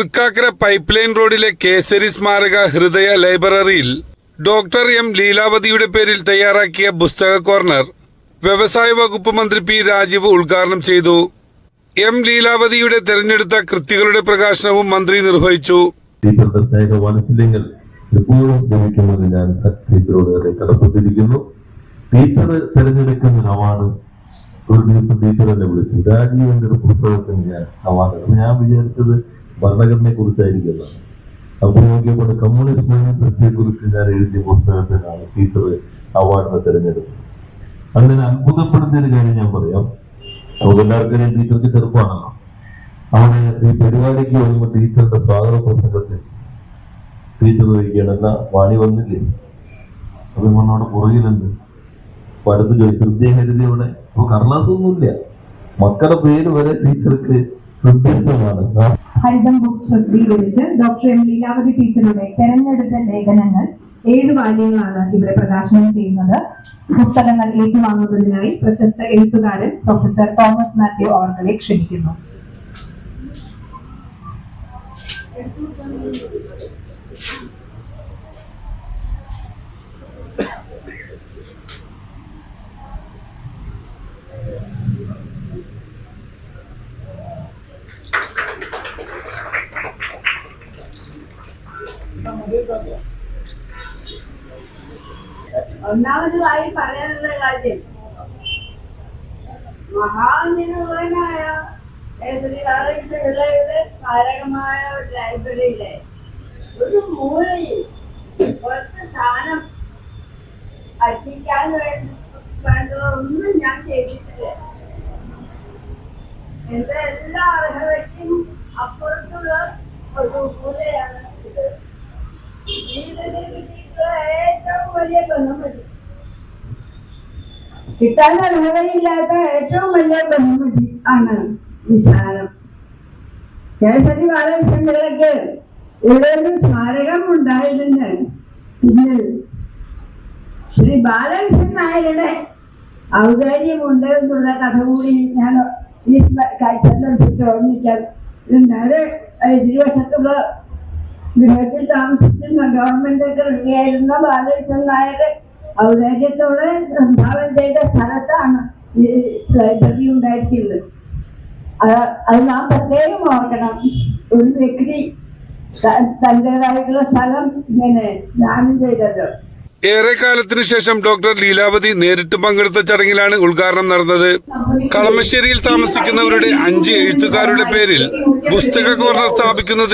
Thrikkakara pipe line റോഡിലെ കേസരി സ്മാരക ഹൃദയ ലൈബ്രറിയിൽ ഡോക്ടർ എം ലീലാവതിയുടെ പേരിൽ തയ്യാറാക്കിയ പുസ്തക കോർണർ വ്യവസായ വകുപ്പ് മന്ത്രി പി രാജീവ് ഉദ്ഘാടനം ചെയ്തു. എം ലീലാവതിയുടെ തെരഞ്ഞെടുത്ത കൃതികളുടെ പ്രകാശനവും മന്ത്രി നിർവഹിച്ചു. ഞാൻ ഒരു ദിവസം ടീച്ചർ എന്നെ വിളിച്ചു. രാജീവിന്റെ ഒരു പുസ്തകത്തിന് ഞാൻ അവാർഡ് ഞാൻ വിചാരിച്ചത് ഭരണഘടനയെ കുറിച്ചായിരിക്കും അപ്പോൾ നോക്കിയപ്പോൾ കമ്മ്യൂണിസ്റ്റ് മാനിഫെസ്റ്റോയെ കുറിച്ച് ഞാൻ എഴുതിയ പുസ്തകത്തിനാണ് ടീച്ചർ അവാർഡിനെ തിരഞ്ഞെടുത്തത്. അങ്ങനെ അത്ഭുതപ്പെടുന്ന കാര്യം ഞാൻ പറയാം. നമുക്ക് എല്ലാവർക്കും അറിയാം ടീച്ചർക്ക് ചെറുപ്പമാണല്ലോ. അവിടെ ഈ പരിപാടിക്ക് വരുമ്പോൾ ടീച്ചറുടെ സ്വാഗത പ്രസംഗത്തിൽ ടീച്ചർ ചോദിക്കുകയാണ് എന്നാ വാണി വന്നില്ലേ? അത് പറഞ്ഞവിടെ പുറകിലുണ്ട്. അടുത്ത് ചോദിച്ചു ഹൃദയം കരുതി അവിടെ അപ്പൊ കടലാസൊന്നുമില്ല. മക്കളുടെ പേര് വരെ ടീച്ചർക്ക് ഹരിതം ബുക്സ് പ്രസിദ്ധീകരിച്ച് ഡോക്ടർ എം ലീലാവതി ടീച്ചറുടെ തെരഞ്ഞെടുത്ത ലേഖനങ്ങൾ ഏഴ് വാല്യങ്ങളാണ് ഇവിടെ പ്രകാശനം ചെയ്യുന്നത്. പുസ്തകങ്ങൾ ഏറ്റുവാങ്ങുന്നതിനായി പ്രശസ്ത എഴുത്തുകാരൻ പ്രൊഫസർ തോമസ് മാത്യു ഓർഗളെ ക്ഷണിക്കുന്നു. ഒന്നാമതായി പറയാനുള്ള കാര്യം മഹാനിരൂപനായ ശ്രീ പിള്ളയുടെ സ്മാരകമായ ഒരു ലൈബ്രറിയിലെ ഒരു മൂലയിൽ കുറച്ച് സാധനം വേണ്ടി വേണ്ടതൊന്നും ഞാൻ ചെയ്തിട്ടില്ല. എന്റെ എല്ലാ അർഹതയ്ക്കും അപ്പുറത്തുള്ള ഒരു മൂലയാണ് ഇത് ജീവിതത്തിൽ കിട്ടിയിട്ടുള്ള ഏറ്റവും വലിയ ബഹുമതി കിട്ടാൻ അർഹതയില്ലാത്ത ഏറ്റവും വലിയ ബഹുമതി ആണ് സാധനം കേസരി ബാലകൃഷ്ണൻ പിള്ളയ്ക്ക് ഇവിടെ ഒരു സ്മാരകം ഉണ്ടായിരുന്നു പിന്നിൽ ശ്രീ ബാലകൃഷ്ണൻ നായരുടെ ഔദാര്യമുണ്ട് എന്നുള്ള കഥ കൂടി ഞാൻ ഈ സന്ദർഭത്തിൽ ഓർമ്മിക്കാൻ നേരെ ഇരുവശത്തുള്ള ഗൃഹത്തിൽ താമസിക്കുന്ന ഗവൺമെന്റ് സെക്രട്ടറിയായിരുന്ന ബാലകൃഷ്ണൻ നായർ ഔദാര്യത്തോടെ സംഭാവന ചെയ്ത സ്ഥലത്താണ് ഈ ലൈബ്രറി ഉണ്ടായിരിക്കുന്നത് അത് നാം പ്രത്യേകം ഓർക്കണം. ഒരു വ്യക്തി തന്റെതായിട്ടുള്ള സ്ഥലം ഇങ്ങനെ ദാനം ചെയ്തല്ലോ. ഏറെക്കാലത്തിനു ശേഷം ഡോക്ടർ ലീലാവതി നേരിട്ട് പങ്കെടുത്ത ചടങ്ങിലാണ് ഉദ്ഘാടനം നടന്നത്. കളമശ്ശേരിയിൽ താമസിക്കുന്നവരുടെ അഞ്ച് എഴുത്തുകാരുടെ പേരിൽ പുസ്തക കോർണർ സ്ഥാപിക്കുന്നത്